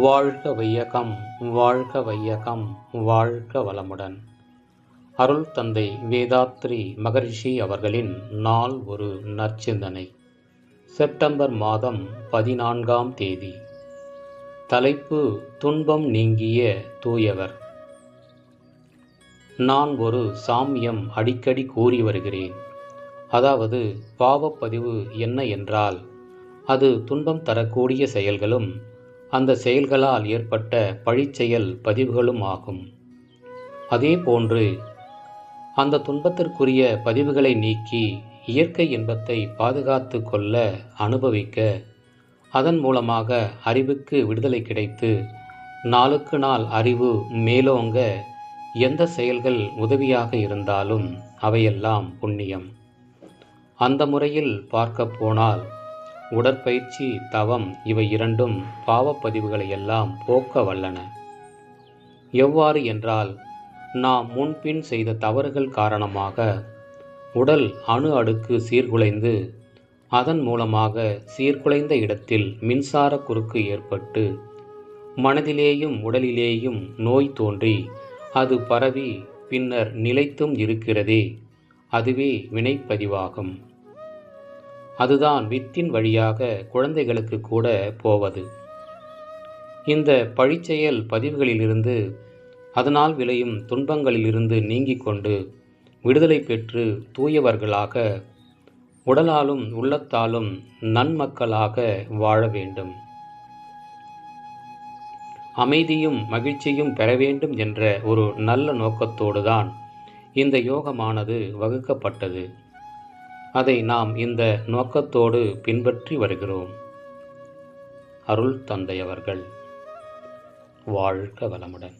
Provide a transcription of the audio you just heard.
வாழ்க வையகம் வாழ்க வையகம் வாழ்க வளமுடன். அருள் தந்தை வேதாத்ரி மகரிஷி அவர்களின் நாள் ஒரு நற்சிந்தனை. செப்டம்பர் மாதம் பதினான்காம் தேதி. தலைப்பு துன்பம் நீங்கிய தூயவர். நான் ஒரு சாமியம் அடிக்கடி கூறி வருகிறேன். அதாவது பாவப்பதிவு என்ன என்றால் அது துன்பம் தரக்கூடிய செயல்களும் அந்த செயல்களால் ஏற்பட்ட பழிச்செயல் பதிவுகளும் ஆகும். அதே போன்று அந்த துன்பத்திற்குரிய பதிவுகளை நீக்கி இயற்கை இன்பத்தை பாதுகாத்து கொள்ள அனுபவிக்க அதன் மூலமாக அறிவுக்கு விடுதலை கிடைத்து நாளுக்கு நாள் அறிவு மேலோங்க எந்த செயல்கள் உதவியாக இருந்தாலும் அவையெல்லாம் புண்ணியம். அந்த முறையில் பார்க்க போனால் உடற்பயிற்சி தவம் இவை இரண்டும் பாவப்பதிவுகளை எல்லாம் போக்க வல்லன. எவ்வாறு என்றால் நாம் முன்பின் செய்த தவறுகள் காரணமாக உடல் அணு அடுக்கு சீர்குலைந்து அதன் மூலமாக சீர்குலைந்த இடத்தில் மின்சார குறுக்கு ஏற்பட்டு மனதிலேயும் உடலிலேயும் நோய் தோன்றி அது பரவி பின்னர் நிலைத்தும் இருக்கிறதே அதுவே வினைப்பதிவாகும். அதுதான் வித்தின் வழியாக குழந்தைகளுக்கு கூட போவது. இந்த பழிச்செயல் பதிவுகளிலிருந்து அதனால் விளையும் துன்பங்களிலிருந்து நீங்கிக் கொண்டு விடுதலை பெற்று தூயவர்களாக உடலாலும் உள்ளத்தாலும் நன்மக்களாக வாழ வேண்டும். அமைதியும் மகிழ்ச்சியும் பெற வேண்டும் என்ற ஒரு நல்ல நோக்கத்தோடுதான் இந்த யோகமானது வகுக்கப்பட்டது. அதை நாம் இந்த நோக்கத்தோடு பின்பற்றி வருகிறோம். அருள் தந்தையவர்கள் வாழ்க வளமுடன்.